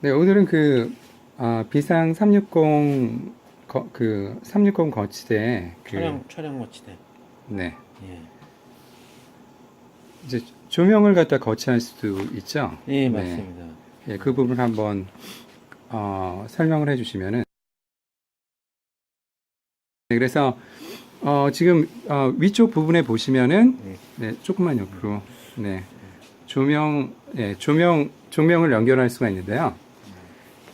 네, 오늘은 그 아, 비상 360 거, 그 360 거치대 그 촬영 촬영 거치대. 네. 예. 이제 조명을 갖다 거치할 수도 있죠. 예, 네. 맞습니다. 예, 그 부분 한번 어, 설명을 해 주시면은. 네, 그래서 어, 지금 어, 위쪽 부분에 보시면은 네. 네, 조금만 옆으로 네 조명 예, 조명 조명을 연결할 수가 있는데요.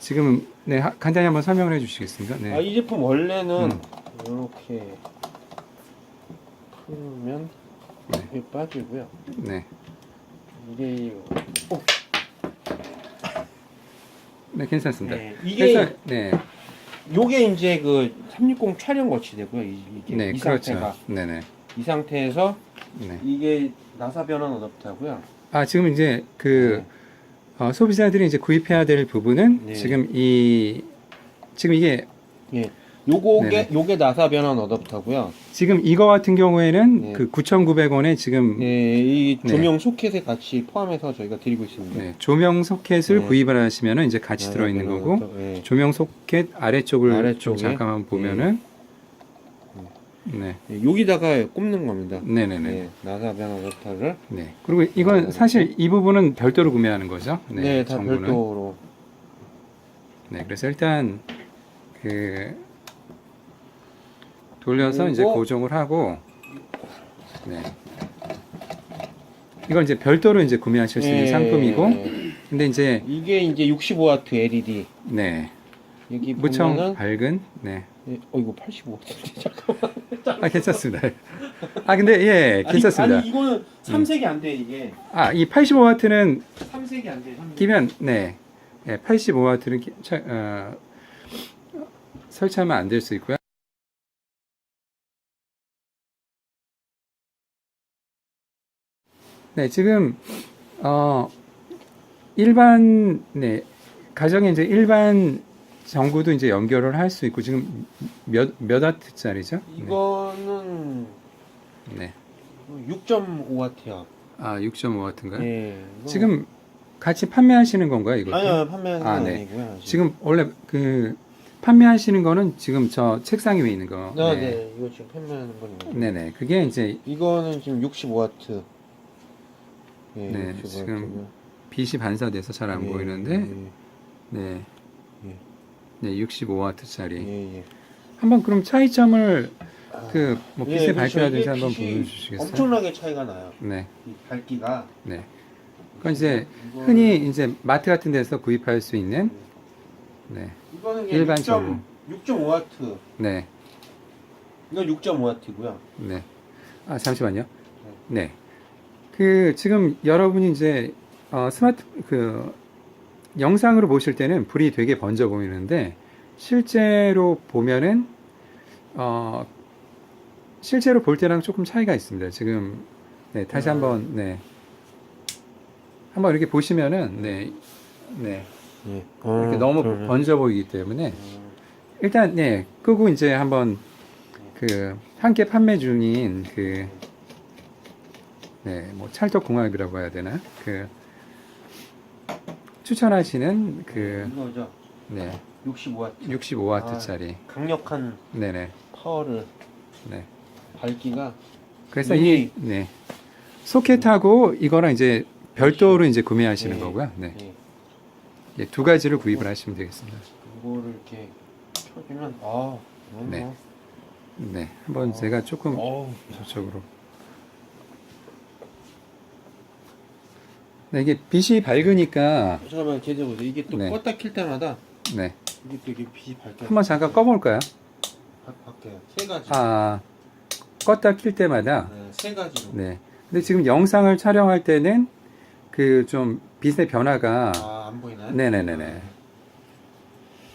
지금 네 하- 간단히 한번 설명을 해주시겠습니까? 네. 아, 이 제품 원래는 음. 이렇게 풀면 네. 이게 빠지고요. 네. 이게 어, 네, 괜찮습니다. 네, 이게 그래서 네, 요게 이제 그 360 촬영 거치대고요. 이- 이게 네, 이 그렇죠. 상태가 네, 네, 이 상태에서 네. 이게 나사 변환 어댑터고요. 아 지금 이제 그 어, 소비자들이 이제 구입해야 될 부분은 네. 지금 이 지금 이게 예. 네네. 요게 나사 변환 어댑터고요. 지금 이거 같은 경우에는 네. 그 9,900원에 지금 예, 이 네. 조명 소켓에 같이 포함해서 저희가 드리고 있습니다. 네, 조명 소켓을 네. 구입을 하시면은 이제 같이 나사 들어 있는 거고 예. 조명 소켓 아래쪽을 좀 아래쪽에. 잠깐만 보면은 네, 예, 여기다가 꼽는 겁니다. 네, 네, 네, 네, 나사 변환 어댑터를 네. 그리고 이건 사실 이 부분은 별도로 구매하는 거죠. 네, 다 정보는. 별도로 네, 그래서 일단 그 돌려서 이제 그리고- 고정을 하고 네. 이건 이제 별도로 이제 구매하실 수 있는 예, 상품이고 예. 근데 이제 이게 이제 65W LED 네. 여기 무청 보면은 밝은 네. 예, 어 이거 85W 잠깐만 아, 괜찮습니다. 아, 근데 예, 괜찮습니다. 아니, 아니 이거는 3색이 안 돼 이게 아, 이 85와트는 3색이 안 돼. 3색. 끼면 네. 예, 85와트는 끼, 차, 어, 설치하면 안 될 수 있고요. 네, 지금 어 일반 네 가정에 이제 일반 전구도 이제 연결을 할 수 있고 지금 몇 몇 와트짜리죠? 이거는 네. 6.5W야. 아, 6.5와트인가요? 예. 이거- 지금 같이 판매하시는 건가요, 이거? 아니요 판매하는 아, 건 네. 아니고요. 지금 원래 그 판매하시는 거는 지금 저 책상 위에 있는 거. 아, 네. 이거 지금 판매하는 거니까. 네네. 그게 이제 이거는 지금 65W. 예, 네, 65W 지금 고요. 빛이 반사돼서 잘 안 예, 보이는데, 네. 예. 네, 65와트짜리. 예, 예. 한번 그럼 차이점을 아, 그뭐 예, 빛의 그렇죠. 밝기라든지 이게 한번 빛이 보여주시겠어요? 엄청나게 차이가 나요. 네, 이 밝기가. 네. 그건 이제 이거는- 흔히 이제 마트 같은 데서 구입할 수 있는, 네, 이거는 일반 6.5, 6.5W. 네, 이건 6.5W고요. 네. 아 잠시만요. 네. 그 지금 여러분이 이제 어, 스마트 그 영상으로 보실 때는 불이 되게 번져 보이는데 실제로 보면은 어 실제로 볼 때랑 조금 차이가 있습니다. 지금 네 다시 음. 한번 네 한번 이렇게 보시면은 네 네. 예. 이렇게 어, 너무 번져 보이기 때문에 음, 일단 네 끄고 이제 한번 그 함께 판매 중인 그 네, 뭐 찰떡궁합이라고 해야 되나? 그 추천하시는 그. 네, 65W. 65와트짜리. 강력한 네, 네. 파워를 네. 밝기가 그래서 이 네. 소켓하고 이거랑 이제 별도로 이제 구매하시는 네. 거고요. 네. 예. 예, 두 가지를 구입을 하시면 되겠습니다. 이거를 이렇게 켜주면 아 너무 네. 네. 한번 제가 조금 어우 저쪽으로. 네, 이게 빛이 밝으니까 잠깐만 제대로 보세요. 이게 또 네. 껐다 킬 때마다 네. 이게 또 이게 빛이 밝게 한번 잠깐 꺼볼까요? 바, 바뀌어요. 세 가지. 아, 껐다 킬 때마다. 네, 세 가지로. 네. 근데 지금 영상을 촬영할 때는 그 좀 빛의 변화가 아, 안 보이나요? 네네네네.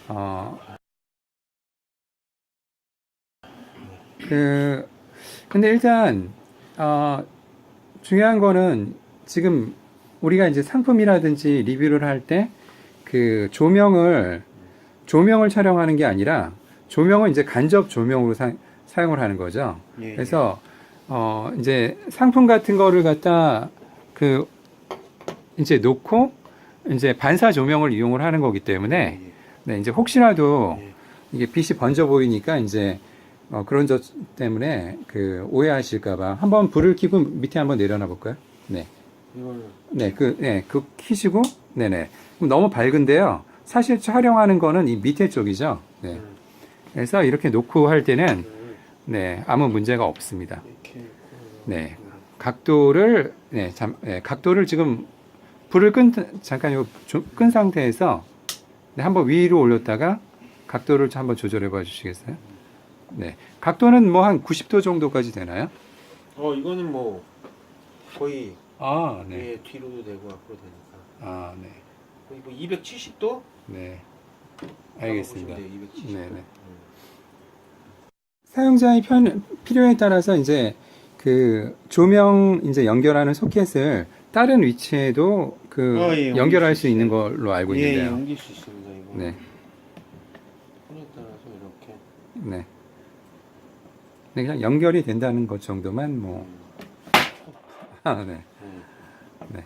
어, 그, 근데 일단, 어, 중요한 거는 지금 우리가 이제 상품이라든지 리뷰를 할 때 그 조명을, 조명을 촬영하는 게 아니라 조명은 이제 간접 조명으로 사, 사용을 하는 거죠. 예, 그래서 어 이제 상품 같은 거를 갖다 그 이제 놓고 이제 반사 조명을 이용을 하는 거기 때문에 예, 네, 이제 혹시라도 예. 이게 빛이 번져 보이니까 이제 어, 그런 점 때문에 그 오해하실까봐 한번 불을 켜고 밑에 한번 내려놔 볼까요? 네, 네, 그, 네, 그 키시고, 네네. 너무 밝은데요. 사실 촬영하는 거는 이 밑에 쪽이죠. 네. 음, 그래서 이렇게 놓고 할 때는 이걸 네, 아무 문제가 없습니다. 네. 각도를 네, 잠, 네, 각도를 지금 불을 끈 잠깐 이거 끈 상태에서 네, 한번 위로 올렸다가 각도를 한번 조절해 봐 주시겠어요? 네. 각도는 뭐 한 90도 정도까지 되나요? 어 이거는 뭐 거의 아, 예, 뒤로도 되고 앞으로 되니까 아, 네. 거의 뭐 270도 네. 알겠습니다. 270도. 네 네. 사용자의 편, 필요에 따라서 이제 그 조명 이제 연결하는 소켓을 다른 위치에도 그 어, 예, 연결할 수 수 있는. 걸로 알고 예, 예, 있는데요. 옮길 수 있습니다. 이거. 네, 폰에 따라서 이렇게. 네. 네, 그냥 연결이 된다는 것 정도만 뭐, 음, 아, 네. 네.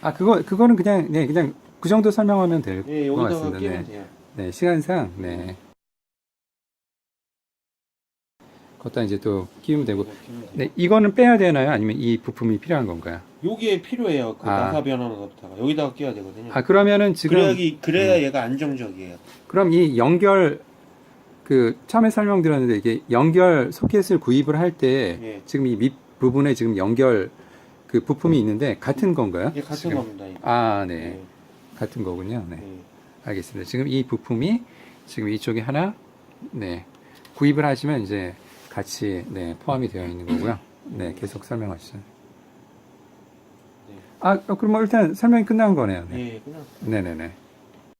아, 그거, 그거는 그냥, 네, 그냥 그 정도 설명하면 될것 예, 여기다가 같습니다. 끼면 네. 돼요. 네, 시간상, 네. 걷다 이제 또 끼우면 되고. 이거 끼면 돼요. 네, 이거는 빼야 되나요? 아니면 이 부품이 필요한 건가요? 요게 필요해요. 그 아. 나사 변환하다가 여기다가 끼워야 되거든요. 아, 그러면은 지금. 그래야 그래야 음. 얘가 안정적이에요. 그럼 이 연결 그 처음에 설명드렸는데 이게 연결 소켓을 구입을 할 때 예. 지금 이 밑 부분에 지금 연결 그 부품이 있는데 같은 건가요? 이게 같은 지금? 겁니다. 이거. 아, 네. 예. 같은 거군요. 네. 예. 알겠습니다. 지금 이 부품이 지금 이쪽에 하나 네. 구입을 하시면 이제 같이 네, 포함이 되어 있는 거고요. 네, 계속 설명하시죠. 네. 아, 어, 그럼 뭐 일단 설명이 끝난 거네요. 네. 예, 그냥 네, 네, 네.